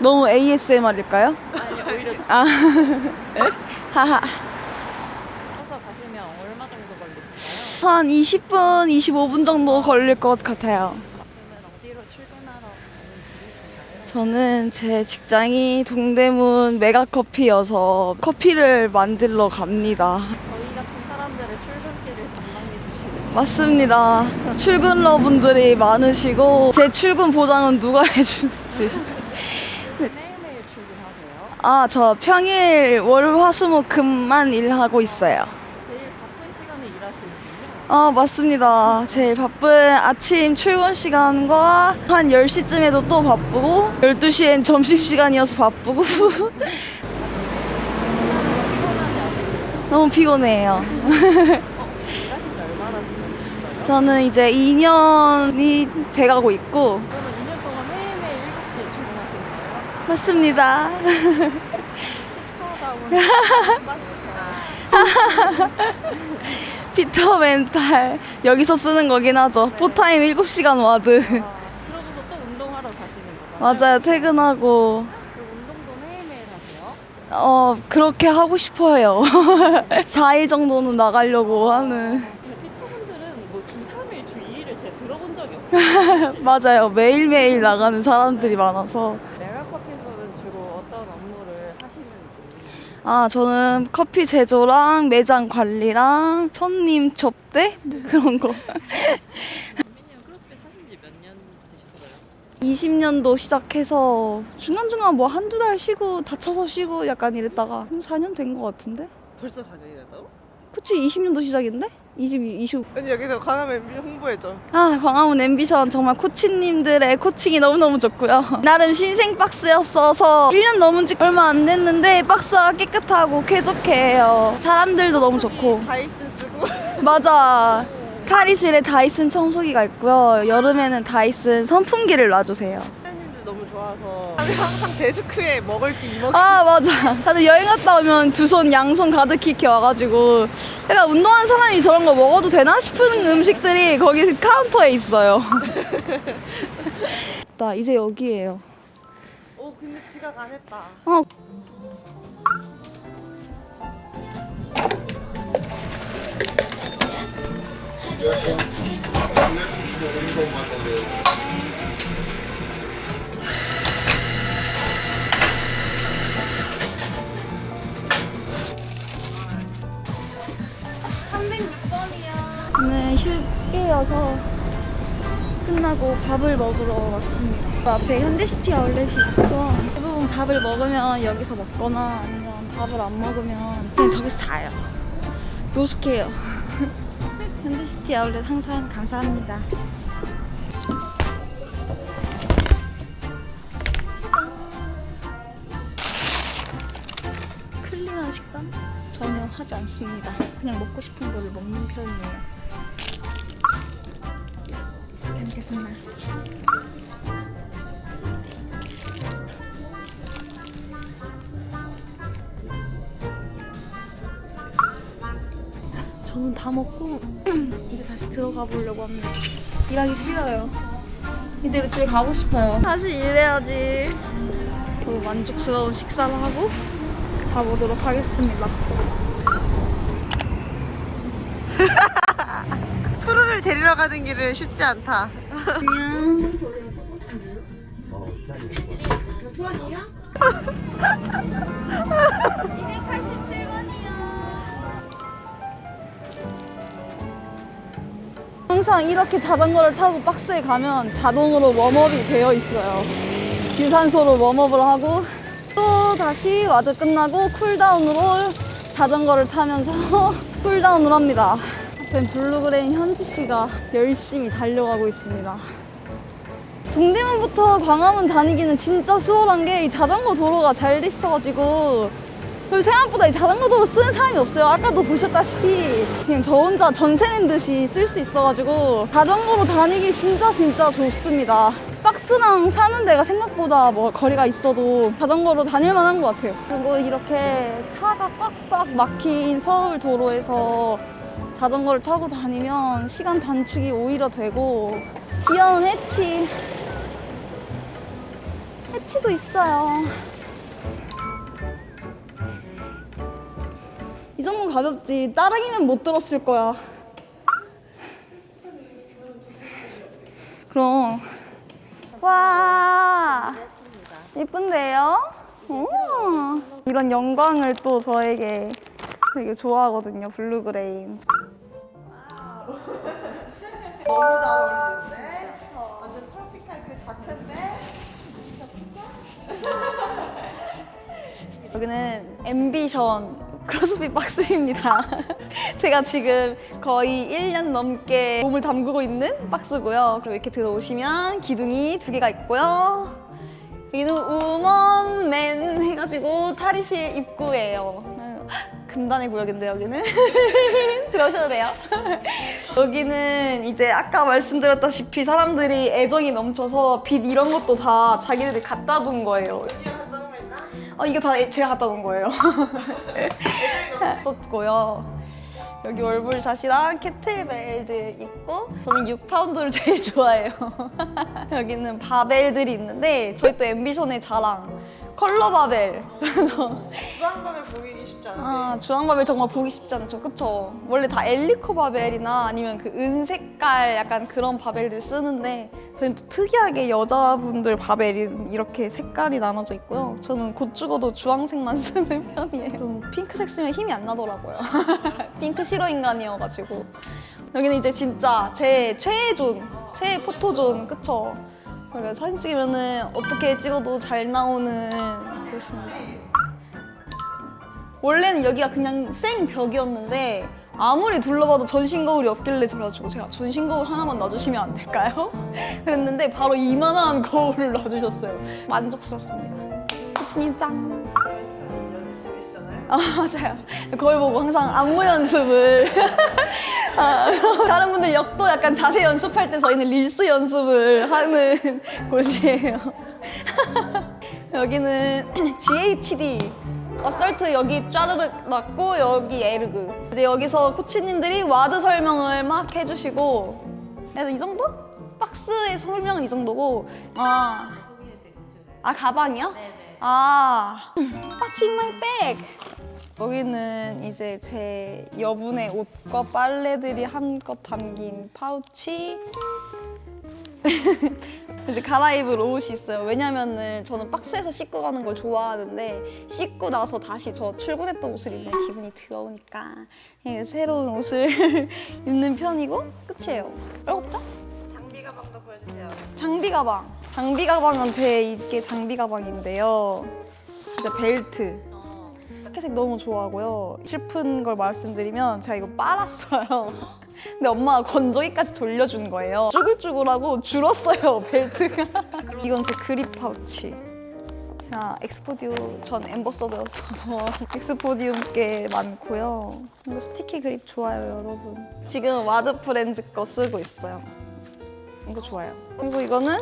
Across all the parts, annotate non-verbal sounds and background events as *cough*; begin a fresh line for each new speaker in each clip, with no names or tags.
너무 ASMR일까요?
아니 오히려
아, 하하.
쳐서 가시면 얼마 정도 걸리시나요?
한 20분, 25분 정도 걸릴 것 같아요.
그러면 어디로 출근하러 가는 길이신가요?
저는 제 직장이 동대문 메가커피여서 커피를 만들러 갑니다.
저희 같은 사람들의 출근길을 담당해 주시는
맞습니다. 출근러 분들이 많으시고 제 출근 보장은 누가 해주는지.
매일매일 출근하세요?
아, 저 평일 월 화 수 목 금만 일하고 있어요.
제일 바쁜 시간에 일하시는군요.
아, 맞습니다. 제일 바쁜 아침 출근 시간과 한 10시쯤에도 또 바쁘고 12시엔 점심시간이어서 바쁘고 *laughs* 너무 피곤해요.
일하신 지 얼마나 되셨어요?
저는 이제 2년이 돼가고 있고
그러면 2년 동안 매일매일 7시에 출근하시는 거예요?
맞습니다. *laughs*
피터
멘탈 여기서 쓰는 거긴 하죠. 포타임 7시간 와드.
그러고서 또 운동하러 가시는 거예요?
맞아요. 퇴근하고
그 운동도 매일매일 하세요?
어 그렇게 하고 싶어요. *laughs* 4일 정도는 나가려고 하는.
근데 피터분들은 뭐 주 3일, 주 2일을 제가 들어본 적이 없어요. *laughs*
맞아요. 매일매일 나가는 사람들이 많아서.
메가커피에서는 주로 어떤 업무를 하시는지
아, 저는 커피 제조랑 매장 관리랑 손님 접대 그런 거.
민님 크로스핏 하신 지 몇 년 되셨어요?
20년도 시작해서 중간중간 뭐 한두 달 쉬고 다쳐서 쉬고 약간 이랬다가 한 4년 된 것 같은데?
벌써 4년이라고?
그치 20년도 시작인데? 20, 20.
아니 여기서 관함 MB 홍보해줘
아 광화문 앰비션 정말 코치님들의 코칭이 너무너무 좋고요. 나름 신생 박스였어서 1년 넘은 지 얼마 안 됐는데 박스가 깨끗하고 쾌적해요. 사람들도 너무 좋고.
다이슨 쓰고
맞아. 탈의실에 다이슨 청소기가 있고요. 여름에는 다이슨 선풍기를 놔주세요.
좋아서 항상 데스크에 먹을 게 이만큼
아 맞아. 다들 여행 갔다 오면 두 손 양손 가득히 이렇게 와가지고 약간 운동하는 사람이 저런 거 먹어도 되나 싶은 음식들이 거기 카운터에 있어요. 나 이제 여기에요.
오 근데 지각 안 했다
어. 오늘 휴게여서 끝나고 밥을 먹으러 왔습니다. 그 앞에 현대시티 아울렛이 있어서 대부분 밥을 먹으면 여기서 먹거나 아니면 밥을 안 먹으면 그냥 저기서 자요. 노숙해요. *laughs* 현대시티 아울렛 항상 감사합니다. 클린한 식단 전혀 하지 않습니다. 그냥 먹고 싶은 거를 먹는 편이에요. 먹겠습니다. 저는 다 먹고 *clears throat* 이제 다시 들어가 보려고 합니다. 일하기 싫어요. 이대로 집에 가고 싶어요. 다시 일해야지. 그 만족스러운 식사를 하고 가보도록 하겠습니다. *laughs*
푸르를 데리러 가는 길은 쉽지 않다
항상 이렇게 자전거를 타고 박스에 가면 자동으로 웜업이 되어 있어요. 유산소로 웜업을 하고 또 다시 와드 끝나고 쿨다운으로 자전거를 타면서 *laughs* 쿨다운을 합니다. 앞엔 블루그레인 현지 씨가 열심히 달려가고 있습니다. 동대문부터 광화문 다니기는 진짜 수월한 게 이 자전거 도로가 잘 돼 있어가지고 그리고 생각보다 이 자전거 도로 쓰는 사람이 없어요. 아까도 보셨다시피 그냥 저 혼자 전세 낸 듯이 쓸 수 있어가지고 자전거로 다니기 진짜 진짜 좋습니다. 박스랑 사는 데가 생각보다 뭐 거리가 있어도 자전거로 다닐 만한 것 같아요. 그리고 이렇게 차가 꽉꽉 막힌 서울 도로에서 자전거를 타고 다니면 시간 단축이 오히려 되고 귀여운 해치 해치도 있어요. 이 정도 가볍지. 따릉이면 못 들었을 거야. 그럼. 와. 이쁜데요? 오. 이런 영광을 또 저에게 되게 좋아하거든요. 블루그레인.
너무 잘 어울리는데? 완전 트로피칼 그 자체인데?
여기는 앰비션 크로스핏 박스입니다. *laughs* 제가 지금 거의 1년 넘게 몸을 담그고 있는 박스고요. 그리고 이렇게 들어오시면 기둥이 두 개가 있고요. 여기는 우먼맨 해가지고 탈의실 입구예요. 금단의 구역인데 여기는 *laughs* 들어오셔도 돼요. *laughs* 여기는 이제 아까 말씀드렸다시피 사람들이 애정이 넘쳐서 빛 이런 것도 다 자기네들 갖다 둔 거예요. 어, 이거 다 제가 갖다 놓은 거예요. *laughs* 썼고요. 여기 월블샷이랑 캐틀벨들 있고 저는 6파운드를 제일 좋아해요. 여기는 바벨들이 있는데 저희 또 앰비션의 자랑 컬러 바벨.
주황밤에 보이기 쉽지 않은데
아, 주황 바벨 정말 보기 쉽지 않죠. 그쵸? 원래 다 엘리코 바벨이나 아니면 그 은색깔 약간 그런 바벨들 쓰는데 저희는 또 특이하게 여자분들 바벨이 이렇게 색깔이 나눠져 있고요. 저는 곧 죽어도 주황색만 *laughs* 쓰는 편이에요. 좀 핑크색 쓰면 힘이 안 나더라고요. *laughs* 핑크 싫어 인간이어가지고. 여기는 이제 진짜 제 최애 존, 최애 포토존, 그쵸? 여기가 사진 찍으면은 어떻게 찍어도 잘 나오는 곳입니다. 원래는 여기가 그냥 생 벽이었는데 아무리 둘러봐도 전신 거울이 없길래 그래가지고 제가 전신 거울 하나만 놔주시면 안 될까요? *laughs* 그랬는데 바로 이만한 거울을 놔주셨어요. 만족스럽습니다. 코치님 짱.
아
맞아요. 거울 보고 항상 안무 연습을. *laughs* 아, 다른 분들 역도 약간 자세 연습할 때 저희는 릴스 연습을 하는 곳이에요. *laughs* 여기는 *clears throat* GHD 어설트 여기 짜르륵 났고 여기 에르그. 이제 여기서 코치님들이 와드 설명을 막 해주시고 그래서 이 정도? 박스의 설명은 이 정도고 아, 아 가방이요? 아, What's in my bag? 여기는 이제 제 여분의 옷과 빨래들이 한껏 담긴 파우치. *laughs* 이제 갈아입을 옷이 있어요. 왜냐면은 저는 박스에서 씻고 가는 걸 좋아하는데 씻고 나서 다시 저 출근했던 옷을 입으면 기분이 더우니까 예, 새로운 옷을 *laughs* 입는 편이고 끝이에요. 얼없죠?
장비 가방도 보여주세요
장비 가방. 장비 가방은 제 이게 장비 가방인데요. 진짜 벨트.
어.
타켓색 너무 좋아하고요. 슬픈 걸 말씀드리면 제가 이거 빨았어요. *laughs* 근데 엄마가 건조기까지 돌려준 거예요. 쭈글쭈글하고 줄었어요, 벨트가. *laughs* 이건 제 그립 파우치. 제가 엑스포디오 전 엠버서더였어서 *laughs* 엑스포디움 꽤 많고요. 이거 스티키 그립 좋아요, 여러분. 지금 와드 프렌즈 거 쓰고 있어요. 이거 좋아요. 그리고 이거는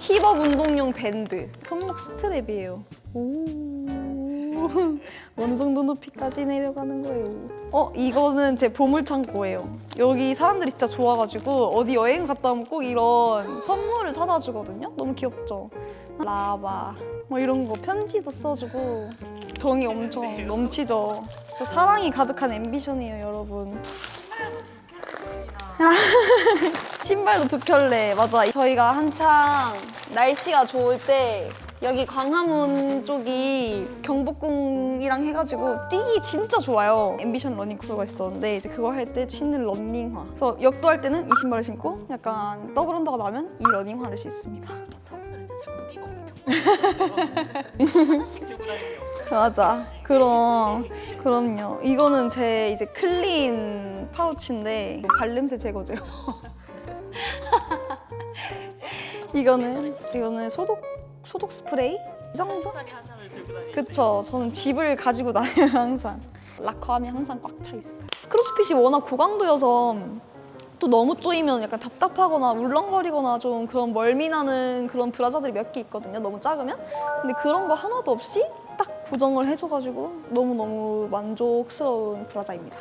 힙업 운동용 밴드. 손목 스트랩이에요. 오. *laughs* 어느 정도 높이까지 내려가는 거예요. 어, 이거는 제 보물 창고예요. 여기 사람들이 진짜 좋아가지고 어디 여행 갔다 오면 꼭 이런 선물을 사다 주거든요. 너무 귀엽죠? 라바. 뭐 이런 거 편지도 써주고 정이 엄청 넘치죠. 진짜 사랑이 가득한 앰비션이에요, 여러분. *laughs* 신발도 두 켤레 맞아 저희가 한창 날씨가 좋을 때 여기 광화문 쪽이 경복궁이랑 해가지고 뛰기 진짜 좋아요 앰비션 러닝 크루가 있었는데 이제 그거 할 때 신는 러닝화 그래서 역도 할 때는 이 신발을 신고 약간 더블 언더가 나면 이 러닝화를 신습니다
하나씩 들고 다니는 게 없어요.
맞아. 그럼 그럼요. 이거는 제 이제 클린 파우치인데 발냄새 제거제요. *laughs* 이거는 이거는 소독 소독 스프레이 이 정도?
짜리 한 잔을 들고 다니는
그쵸. 저는 집을 가지고 다녀요 항상. 락커함이 항상 꽉 차 있어요. 크로스핏이 워낙 고강도여서 또 너무 쪼이면 약간 답답하거나 울렁거리거나 좀 그런 멀미나는 그런 브라자들이 몇 개 있거든요. 너무 작으면. 근데 그런 거 하나도 없이 딱 고정을 해줘가지고 너무너무 만족스러운 브라자입니다.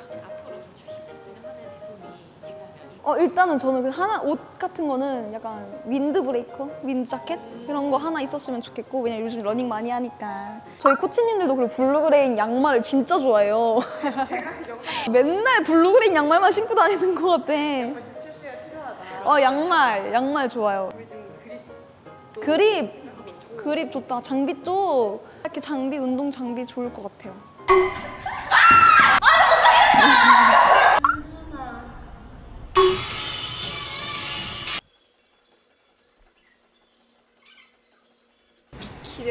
어 일단은 저는 그 하나 옷 같은 거는 약간 윈드 브레이커, 윈드 자켓 이런 거 하나 있었으면 좋겠고 왜냐 면 요즘 러닝 많이 하니까 저희 코치님들도 그리고 블루그레인 양말을 진짜 좋아해요. *laughs* 맨날 블루그레인 양말만 신고 다니는 것 같아.
이제 출시가 필요하다.
어 양말 양말 좋아요.
그립
그립 좋다. 장비 쪽 이렇게 장비 운동 장비 좋을 것 같아요.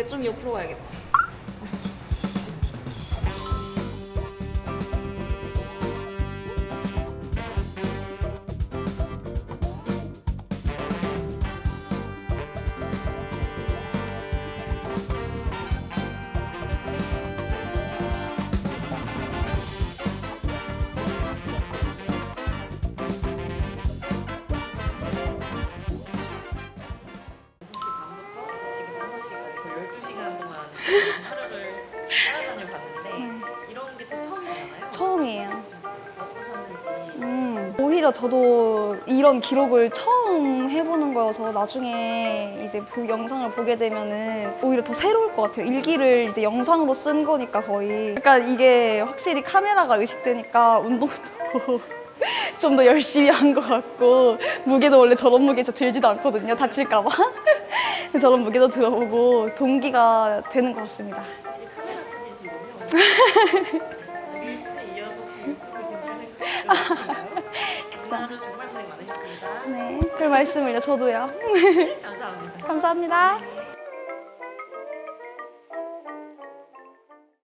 좀 옆으로 가야겠다. 오히려 저도 이런 기록을 처음 해보는 거여서 나중에 이제 그 영상을 보게 되면은 오히려 더 새로울 것 같아요. 일기를 이제 영상으로 쓴 거니까 거의. 약간 이게 확실히 카메라가 의식되니까 운동도 *laughs* 좀 더 열심히 한 것 같고 무게도 원래 저런 무게 저 들지도 않거든요. 다칠까봐. *laughs* 저런 무게도 들어보고 동기가 되는 것 같습니다.
혹시 카메라 체질이시군요. *laughs* 릴스 이어서 혹시 유튜브 진출 생각하시나요? 오늘 하루 정말 고생 많으셨습니다.
네, 별 말씀을요. 저도요.
감사합니다. *laughs*
감사합니다.